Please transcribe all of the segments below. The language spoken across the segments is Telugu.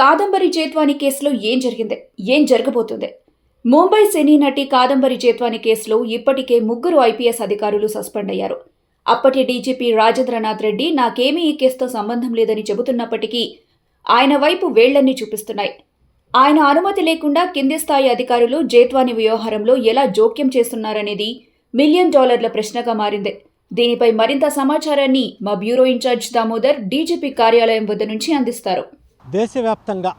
కాదంబరి జేత్వాని కేసులో ఏం జరిగింది? ఏం జరగబోతుంది? ముంబై సినీ నటి కాదంబరి జేత్వాని కేసులో ఇప్పటికే ముగ్గురు ఐపీఎస్ అధికారులు సస్పెండ్ అయ్యారు. అప్పటి డీజీపీ రాజేంద్రనాథ్ రెడ్డి నాకేమీ ఈ కేసుతో సంబంధం లేదని చెబుతున్నప్పటికీ ఆయన వైపు వేళ్ళన్నీ చూపిస్తున్నాయి. ఆయన అనుమతి లేకుండా కింది స్థాయి అధికారులు జేత్వాని వ్యవహారంలో ఎలా జోక్యం చేస్తున్నారనేది మిలియన్ డాలర్ల ప్రశ్నగా మారింది. దీనిపై మరింత సమాచారాన్ని మా బ్యూరో ఇన్ఛార్జ్ దామోదర్ డీజీపీ కార్యాలయం వద్ద నుంచి అందిస్తారు. దేశవ్యాప్తంగా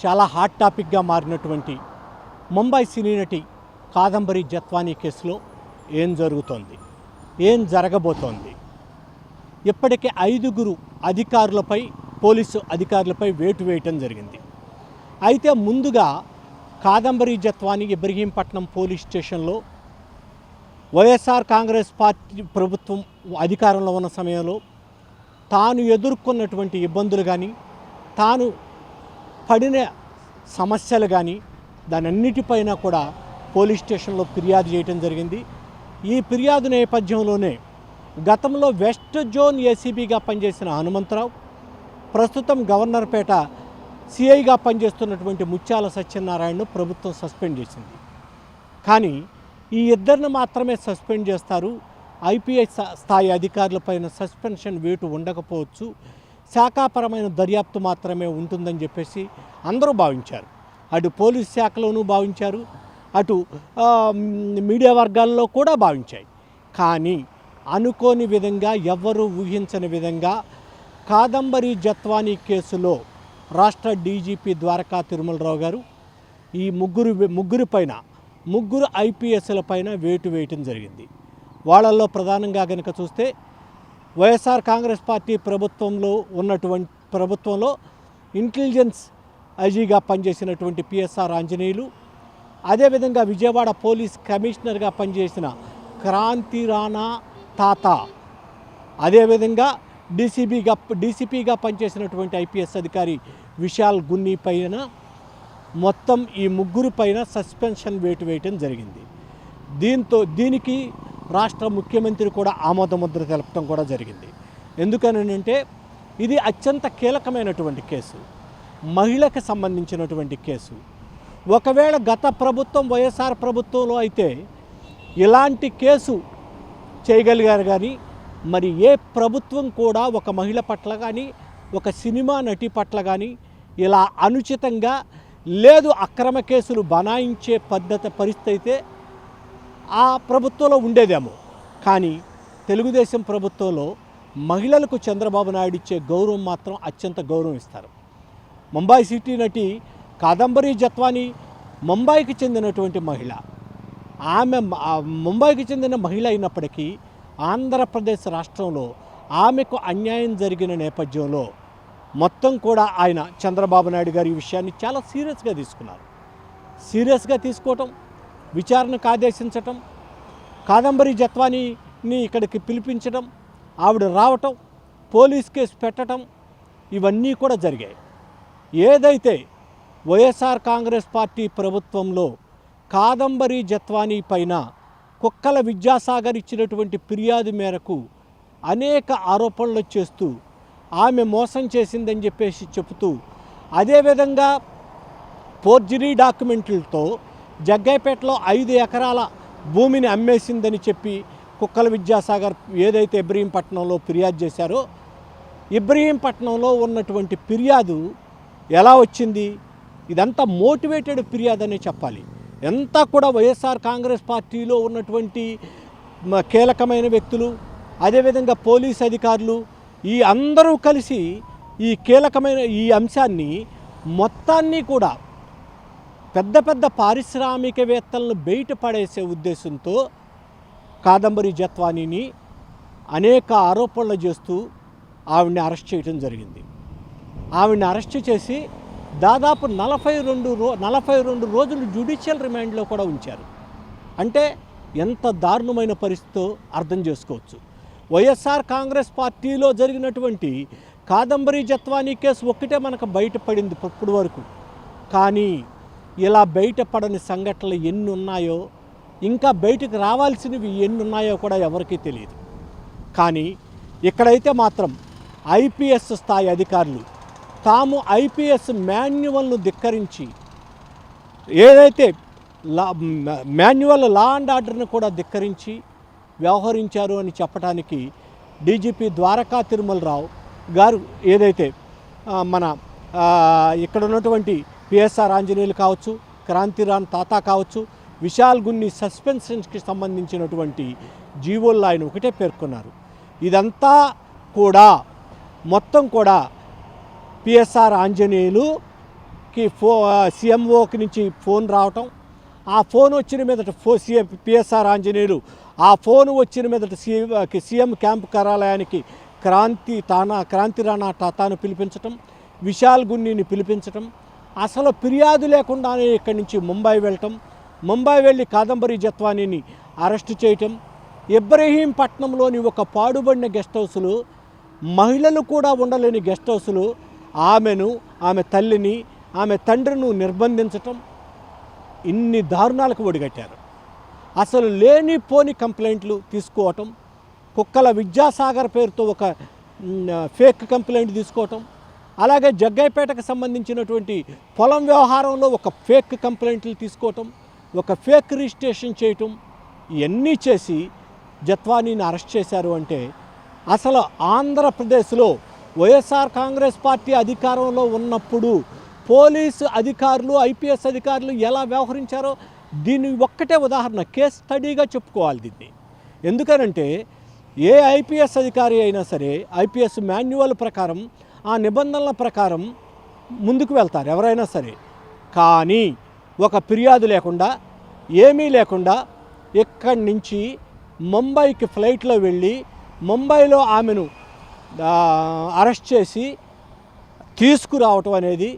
చాలా హాట్ టాపిక్గా మారినటువంటి ముంబై సినీ నటి కాదంబరి జత్వానీ కేసులో ఏం జరుగుతోంది? ఏం జరగబోతోంది? ఇప్పటికే ఐదుగురు అధికారులపై పోలీసు అధికారులపై వేటు వేయటం జరిగింది. అయితే ముందుగా కాదంబరి జత్వాని ఇబ్రహీంపట్నం పోలీస్ స్టేషన్లో వైఎస్ఆర్ కాంగ్రెస్ పార్టీ ప్రభుత్వం అధికారంలో ఉన్న సమయంలో తాను ఎదుర్కొన్నటువంటి ఇబ్బందులు కానీ తాను పడిన సమస్యలు కానీ దానన్నిటిపైన కూడా పోలీస్ స్టేషన్లో ఫిర్యాదు చేయటం జరిగింది. ఈ ఫిర్యాదు నేపథ్యంలోనే గతంలో వెస్ట్ జోన్ ఏసీబీగా పనిచేసిన హనుమంతరావు ప్రస్తుతం గవర్నర్పేట సిఐగా పనిచేస్తున్నటువంటి ముత్యాల సత్యనారాయణను ప్రభుత్వం సస్పెండ్ చేసింది. కానీ ఈ ఇద్దరిని మాత్రమే సస్పెండ్ చేస్తారు. ఐపీఎస్ స్థాయి అధికారులపైన సస్పెన్షన్ వేటు ఉండకపోవచ్చు. శాఖాపరమైన దర్యాప్తు మాత్రమే ఉంటుందని చెప్పేసి అందరూ భావించారు. అటు పోలీస్ శాఖలోనూ భావించారు. అటు మీడియా వర్గాల్లో కూడా భావించాయి. కానీ అనుకోని విధంగా ఎవ్వరూ ఊహించని విధంగా కాదంబరి జత్వానీ కేసులో రాష్ట్ర డీజీపీ ద్వారకా తిరుమలరావు గారు ఈ ముగ్గురు ముగ్గురి పైన ముగ్గురు ఐపీఎస్ల పైన వేటు వేయటం జరిగింది. వాళ్ళల్లో ప్రధానంగా కనుక చూస్తే వైఎస్ఆర్ కాంగ్రెస్ పార్టీ ప్రభుత్వంలో ఉన్నటువంటి ప్రభుత్వంలో ఇంటెలిజెన్స్ ఐజీగా పనిచేసినటువంటి పిఎస్ఆర్ ఆంజనేయులు అదేవిధంగా విజయవాడ పోలీస్ కమిషనర్గా పనిచేసిన క్రాంతి రాణా తాత అదేవిధంగా డీసీబీగా డీసీపీగా పనిచేసినటువంటి ఐపీఎస్ అధికారి విశాల్ గున్ని పైన మొత్తం ఈ ముగ్గురు పైన సస్పెన్షన్ వేటు వేయటం జరిగింది. దీంతో దీనికి రాష్ట్ర ముఖ్యమంత్రి కూడా ఆమోదముద్ర తెలపడం కూడా జరిగింది. ఎందుకనంటే ఇది అత్యంత కీలకమైనటువంటి కేసు. మహిళకు సంబంధించినటువంటి కేసు. ఒకవేళ గత ప్రభుత్వం వైఎస్ఆర్ ప్రభుత్వంలో అయితే ఇలాంటి కేసు చేయగలిగారు కానీ మరి ఏ ప్రభుత్వం కూడా ఒక మహిళ పట్ల కానీ ఒక సినిమా నటి పట్ల కానీ ఇలా అనుచితంగా లేదు అక్రమ కేసులు బనాయించే పద్ధతి పరిస్థితి అయితే ఆ ప్రభుత్వంలో ఉండేదేమో. కానీ తెలుగుదేశం ప్రభుత్వంలో మహిళలకు చంద్రబాబు నాయుడు ఇచ్చే గౌరవం మాత్రం అత్యంత గౌరవం ఇస్తారు. ముంబై సిటీ నటి కాదంబరి జత్వాని ముంబైకి చెందినటువంటి మహిళ. ఆమె ముంబైకి చెందిన మహిళ అయినప్పటికీ ఆంధ్రప్రదేశ్ రాష్ట్రంలో ఆమెకు అన్యాయం జరిగిన నేపథ్యంలో మొత్తం కూడా ఆయన చంద్రబాబు నాయుడు గారి ఈ విషయాన్ని చాలా సీరియస్గా తీసుకున్నారు. సీరియస్గా తీసుకోవటం విచారణకు ఆదేశించటం కాదంబరి జత్వానీని ఇక్కడికి పిలిపించడం ఆవిడ రావటం పోలీస్ కేసు పెట్టడం ఇవన్నీ కూడా జరిగాయి. ఏదైతే వైఎస్ఆర్ కాంగ్రెస్ పార్టీ ప్రభుత్వంలో కాదంబరి జత్వానీ పైన కుక్కల విద్యాసాగర్ ఇచ్చినటువంటి ఫిర్యాదు మేరకు అనేక ఆరోపణలు చేస్తూ ఆమె మోసం చేసిందని చెప్పేసి చెబుతూ అదేవిధంగా ఫోర్జరీ డాక్యుమెంట్లతో జగ్గైపేటలో ఐదు ఎకరాల భూమిని అమ్మేసిందని చెప్పి కుక్కల విద్యాసాగర్ ఏదైతే ఇబ్రహీంపట్నంలో ఫిర్యాదు చేశారో ఇబ్రహీంపట్నంలో ఉన్నటువంటి ఫిర్యాదు ఎలా వచ్చింది? ఇదంతా మోటివేటెడ్ ఫిర్యాదు అనే చెప్పాలి. ఎంత కూడా వైఎస్ఆర్ కాంగ్రెస్ పార్టీలో ఉన్నటువంటి కీలకమైన వ్యక్తులు అదేవిధంగా పోలీస్ అధికారులు ఈ అందరూ కలిసి ఈ కీలకమైన ఈ అంశాన్ని మొత్తాన్ని కూడా పెద్ద పెద్ద పారిశ్రామికవేత్తలను బయటపడేసే ఉద్దేశంతో కాదంబరి జత్వానీని అనేక ఆరోపణలు చేస్తూ ఆవిడ్ని అరెస్ట్ చేయడం జరిగింది. ఆవిడ్ని అరెస్ట్ చేసి దాదాపు నలభై రెండు రో నలభై రెండు రోజులు జ్యుడిషియల్ రిమాండ్లో కూడా ఉంచారు. అంటే ఎంత దారుణమైన పరిస్థితో అర్థం చేసుకోవచ్చు. వైఎస్ఆర్ కాంగ్రెస్ పార్టీలో జరిగినటువంటి కాదంబరి జత్వానీ కేసు ఒక్కటే మనకు బయటపడింది ఇప్పటి వరకు. కానీ ఇలా బయటపడని సంఘటనలు ఎన్ని ఉన్నాయో ఇంకా బయటకు రావాల్సినవి ఎన్ని ఉన్నాయో కూడా ఎవరికీ తెలియదు. కానీ ఇక్కడైతే మాత్రం ఐపీఎస్ స్థాయి అధికారులు తాము ఐపీఎస్ మాన్యువల్ను ధిక్కరించి ఏదైతే లా మాన్యువల్ లా అండ్ ఆర్డర్ను కూడా ధిక్కరించి వ్యవహరించారు అని చెప్పడానికి డీజీపీ ద్వారకా తిరుమలరావు గారు ఏదైతే మన ఇక్కడ ఉన్నటువంటి పిఎస్ఆర్ ఆంజనేయులు కావచ్చు క్రాంతిరాన్ తాత కావచ్చు విశాల్ గున్ని సస్పెన్షన్స్కి సంబంధించినటువంటి జీవోల్లో ఆయన ఒకటే పేర్కొన్నారు. ఇదంతా కూడా మొత్తం కూడా పిఎస్ఆర్ ఆంజనేయులుకి ఫో సీఎంఓకి నుంచి ఫోన్ రావటం. ఆ ఫోన్ వచ్చిన మీదట ఫో సీఎం పిఎస్ఆర్ ఆంజనేయులు ఆ ఫోన్ వచ్చిన మీదట సీ సీఎం క్యాంప్ కార్యాలయానికి క్రాంతి తానా క్రాంతి రాణా తాతాను పిలిపించటం విశాల్ గున్నిని పిలిపించటం అసలు ఫిర్యాదు లేకుండానే ఇక్కడి నుంచి ముంబై వెళ్ళటం ముంబై వెళ్ళి కాదంబరి జత్వానీని అరెస్టు చేయటం ఇబ్రహీంపట్నంలోని ఒక పాడుబడిన గెస్ట్ హౌస్లు మహిళలు కూడా ఉండలేని గెస్ట్ హౌస్లు ఆమెను ఆమె తల్లిని ఆమె తండ్రిను నిర్బంధించటం ఇన్ని దారుణాలకు ఒడిగట్టారు. అసలు లేని పోని కంప్లైంట్లు తీసుకోవటం కుక్కల విద్యాసాగర్ పేరుతో ఒక ఫేక్ కంప్లైంట్ తీసుకోవటం అలాగే జగ్గైపేటకు సంబంధించినటువంటి పొలం వ్యవహారంలో ఒక ఫేక్ కంప్లైంట్లు తీసుకోవటం ఒక ఫేక్ రిజిస్ట్రేషన్ చేయటం ఇవన్నీ చేసి జత్వానీని అరెస్ట్ చేశారు అంటే అసలు ఆంధ్రప్రదేశ్లో వైఎస్ఆర్ కాంగ్రెస్ పార్టీ అధికారంలో ఉన్నప్పుడు పోలీసు అధికారులు ఐపీఎస్ అధికారులు ఎలా వ్యవహరించారో దీని ఒక్కటే ఉదాహరణ కేస్ స్టడీగా చెప్పుకోవాలి దీన్ని. ఎందుకనంటే ఏ ఐపీఎస్ అధికారి అయినా సరే ఐపీఎస్ మాన్యువల్ ప్రకారం ఆ నిబంధనల ప్రకారం ముందుకు వెళ్తారు ఎవరైనా సరే. కానీ ఒక ఫిర్యాదు లేకుండా ఏమీ లేకుండా ఇక్కడి నుంచి ముంబైకి ఫ్లైట్లో వెళ్ళి ముంబైలో ఆమెను అరెస్ట్ చేసి తీసుకురావటం అనేది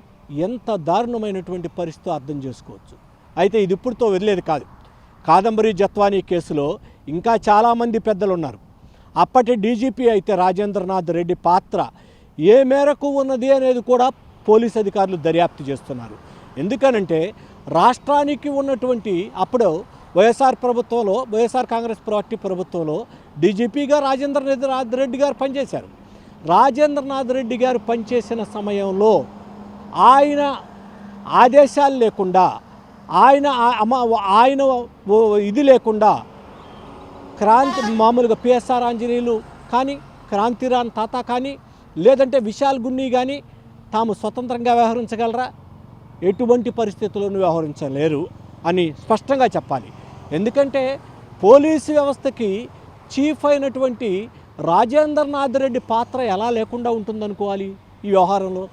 ఎంత దారుణమైనటువంటి పరిస్థితి అర్థం చేసుకోవచ్చు. అయితే ఇది ఇప్పుడుతో వదిలేదు కాదు. కాదంబరి జత్వానీ కేసులో ఇంకా చాలామంది పెద్దలు ఉన్నారు అప్పటి డీజీపీ అయితే రాజేంద్రనాథ్ రెడ్డి పాత్ర ఏ మేరకు ఉన్నది అనేది కూడా పోలీస్ అధికారులు దర్యాప్తు చేస్తున్నారు. ఎందుకనంటే రాష్ట్రానికి ఉన్నటువంటి అప్పుడు వైఎస్ఆర్ ప్రభుత్వంలో వైఎస్ఆర్ కాంగ్రెస్ పార్టీ ప్రభుత్వంలో డీజీపీగా రాజేంద్రనాథ్ రెడ్డి గారు పనిచేశారు. రాజేంద్రనాథ్ రెడ్డి గారు పనిచేసిన సమయంలో ఆయన ఆదేశాలు లేకుండా ఆయన ఆ- అమ- ఆయన ఇది లేకుండా క్రాంతి మామూలుగా పిఎస్ఆర్ ఆంజనేయులు కానీ క్రాంతిరాన్ తాత కానీ లేదంటే విశాల్ గున్ని కానీ తాము స్వతంత్రంగా వ్యవహరించగలరా? ఎటువంటి పరిస్థితుల్లోనూ వ్యవహరించలేరు అని స్పష్టంగా చెప్పాలి. ఎందుకంటే పోలీసు వ్యవస్థకి చీఫ్ అయినటువంటి రాజేంద్రనాథ్ రెడ్డి పాత్ర ఎలా లేకుండా ఉంటుందనుకోవాలి ఈ వ్యవహారంలో?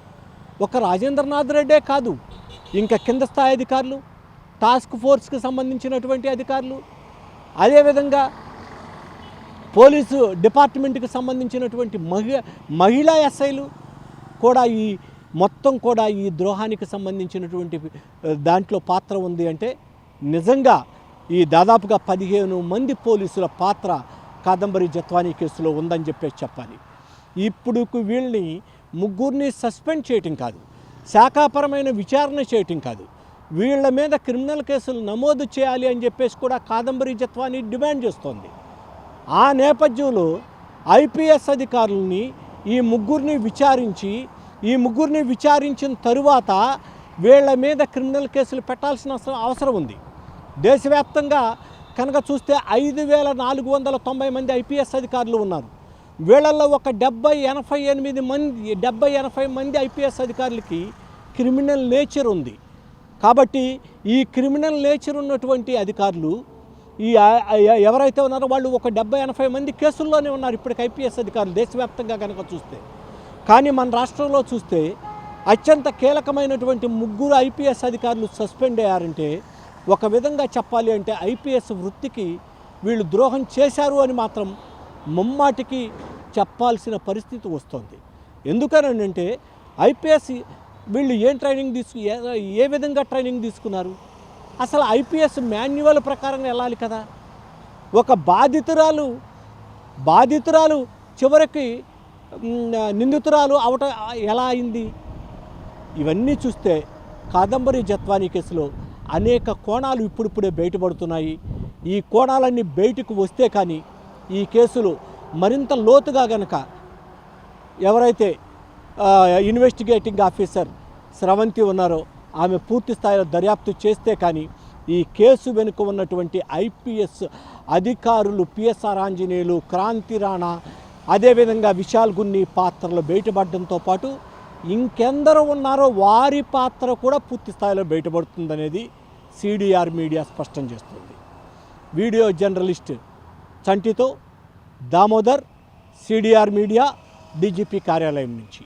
ఒక రాజేంద్రనాథ్ రెడ్డే కాదు ఇంకా కింద స్థాయి అధికారులు టాస్క్ ఫోర్స్కి సంబంధించినటువంటి అధికారులు. అదేవిధంగా పోలీసు డిపార్ట్మెంట్కి సంబంధించినటువంటి మహి మహిళా ఎస్ఐలు కూడా ఈ మొత్తం కూడా ఈ ద్రోహానికి సంబంధించినటువంటి దాంట్లో పాత్ర ఉంది అంటే నిజంగా ఈ దాదాపుగా పదిహేను మంది పోలీసుల పాత్ర కాదంబరి జత్వానీ కేసులో ఉందని చెప్పేసి చెప్పాలి. ఇప్పుడు వీళ్ళని ముగ్గురిని సస్పెండ్ చేయటం కాదు శాఖాపరమైన విచారణ చేయటం కాదు వీళ్ళ మీద క్రిమినల్ కేసులు నమోదు చేయాలి అని చెప్పేసి కూడా కాదంబరి జత్వాన్ని డిమాండ్ చేస్తోంది. ఆ నేపథ్యంలో ఐపీఎస్ అధికారుల్ని ఈ ముగ్గురిని విచారించి ఈ ముగ్గురిని విచారించిన తరువాత వీళ్ళ మీద క్రిమినల్ కేసులు పెట్టాల్సిన అవసరం అవసరం ఉంది. దేశవ్యాప్తంగా కనుక చూస్తే ఐదు వేల నాలుగు వందల తొంభై మంది ఐపీఎస్ అధికారులు ఉన్నారు. వీళ్ళల్లో ఒక డెబ్బై ఎనభై ఎనిమిది మంది డెబ్బై ఎనభై మంది ఐపీఎస్ అధికారులకి క్రిమినల్ నేచర్ ఉంది. కాబట్టి ఈ క్రిమినల్ నేచర్ ఉన్నటువంటి అధికారులు ఈ ఎవరైతే ఉన్నారో వాళ్ళు ఒక డెబ్బై ఎనభై మంది కేసుల్లోనే ఉన్నారు ఇప్పటికి ఐపీఎస్ అధికారులు దేశవ్యాప్తంగా కనుక చూస్తే. కానీ మన రాష్ట్రంలో చూస్తే అత్యంత కీలకమైనటువంటి ముగ్గురు ఐపీఎస్ అధికారులు సస్పెండ్ అయ్యారంటే ఒక విధంగా చెప్పాలి అంటే ఐపీఎస్ వృత్తికి వీళ్ళు ద్రోహం చేశారు అని మాత్రం ముమ్మాటికి చెప్పాల్సిన పరిస్థితి వస్తుంది. ఎందుకనంటే ఐపీఎస్ వీళ్ళు ఏం ట్రైనింగ్ తీసుకు ఏ విధంగా ట్రైనింగ్ తీసుకున్నారు? అసలు ఐపీఎస్ మాన్యువల్ ప్రకారంగా వెళ్ళాలి కదా. ఒక బాధితురాలు బాధితురాలు చివరికి నిందితురాలు అవట ఎలా అయింది? ఇవన్నీ చూస్తే కాదంబరి జత్వానీ కేసులో అనేక కోణాలు ఇప్పుడిప్పుడే బయటపడుతున్నాయి. ఈ కోణాలన్నీ బయటకు వస్తే కానీ ఈ కేసులు మరింత లోతుగా గనక ఎవరైతే ఇన్వెస్టిగేటింగ్ ఆఫీసర్ స్రవంతి ఉన్నారో ఆమె పూర్తి స్థాయిలో దర్యాప్తు చేస్తే కానీ ఈ కేసు వెనుక ఉన్నటువంటి ఐపీఎస్ అధికారులు పిఎస్ఆర్ ఆంజనేయులు క్రాంతి రాణా అదేవిధంగా విశాల్ గున్ని పాత్రలు బయటపడడంతో పాటు ఇంకెందరో ఉన్నారో వారి పాత్ర కూడా పూర్తి స్థాయిలో బయటపడుతుందనేది సిడిఆర్ మీడియా స్పష్టం చేస్తుంది. వీడియో జర్నలిస్ట్ చంటితో దామోదర్ సిడిఆర్ మీడియా డీజీపీ కార్యాలయం నుంచి.